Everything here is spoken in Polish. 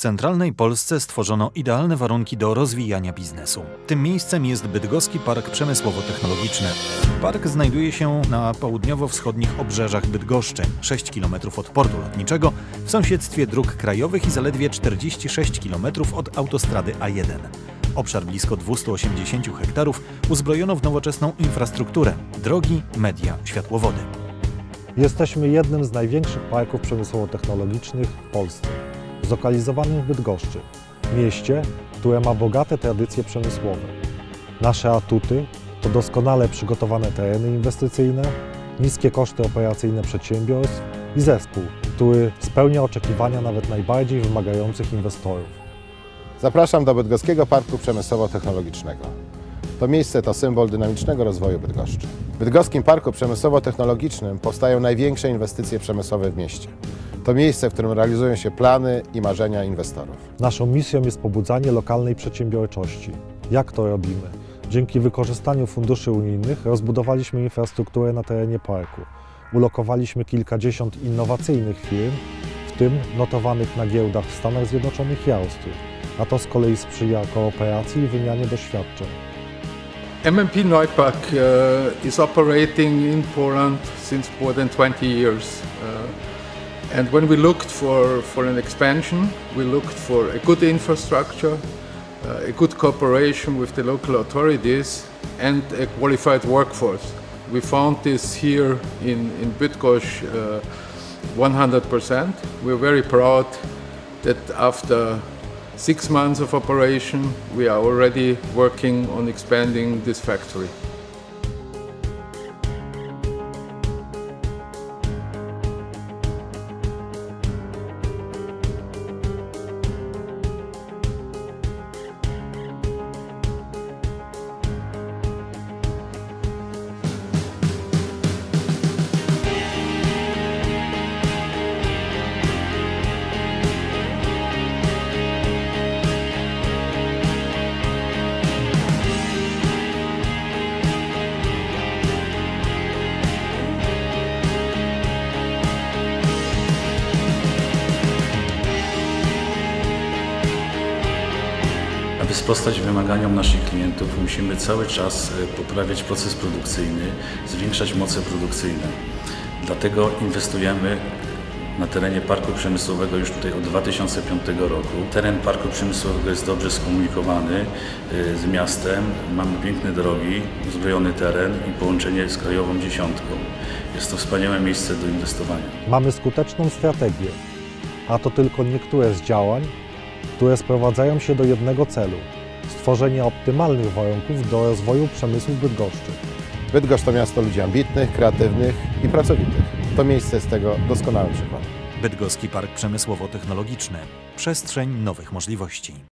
centralnej Polsce stworzono idealne warunki do rozwijania biznesu. Tym miejscem jest Bydgoski Park Przemysłowo-Technologiczny. Park znajduje się na południowo-wschodnich obrzeżach Bydgoszczy, 6 km od portu lotniczego, w sąsiedztwie dróg krajowych i zaledwie 46 km od autostrady A1. Obszar blisko 280 hektarów uzbrojono w nowoczesną infrastrukturę, drogi, media, światłowody. Jesteśmy jednym z największych parków przemysłowo-technologicznych w Polsce, zlokalizowanym w Bydgoszczy, mieście, które ma bogate tradycje przemysłowe. Nasze atuty to doskonale przygotowane tereny inwestycyjne, niskie koszty operacyjne przedsiębiorstw i zespół, który spełnia oczekiwania nawet najbardziej wymagających inwestorów. Zapraszam do Bydgoskiego Parku Przemysłowo-Technologicznego. To miejsce to symbol dynamicznego rozwoju Bydgoszczy. W Bydgoskim Parku Przemysłowo-Technologicznym powstają największe inwestycje przemysłowe w mieście. To miejsce, w którym realizują się plany i marzenia inwestorów. Naszą misją jest pobudzanie lokalnej przedsiębiorczości. Jak to robimy? Dzięki wykorzystaniu funduszy unijnych rozbudowaliśmy infrastrukturę na terenie parku. Ulokowaliśmy kilkadziesiąt innowacyjnych firm, w tym notowanych na giełdach w Stanach Zjednoczonych i Austrii, a to z kolei sprzyja kooperacji i wymianie doświadczeń. MMP Neupark uh, is operating in Poland since more than 20 years. Uh, and when we looked for, for an expansion, we looked for a good infrastructure, uh, a good cooperation with the local authorities, and a qualified workforce. We found this here in, in Bydgoszcz uh, 100%. We're very proud that after six months of operation, we are already working on expanding this factory. Aby sprostać wymaganiom naszych klientów, musimy cały czas e, poprawiać proces produkcyjny, zwiększać moce produkcyjne. Dlatego inwestujemy na terenie parku przemysłowego już tutaj od 2005 roku. Teren parku przemysłowego jest dobrze skomunikowany e, z miastem. Mamy piękne drogi, uzbrojony teren i połączenie z krajową dziesiątką. Jest to wspaniałe miejsce do inwestowania. Mamy skuteczną strategię, a to tylko niektóre z działań, które sprowadzają się do jednego celu stworzenia optymalnych warunków do rozwoju przemysłu Bydgoszczy. Bydgoszcz to miasto ludzi ambitnych, kreatywnych i pracowitych. To miejsce jest tego doskonałym przykładem. Bydgoski Park Przemysłowo-Technologiczny. Przestrzeń nowych możliwości.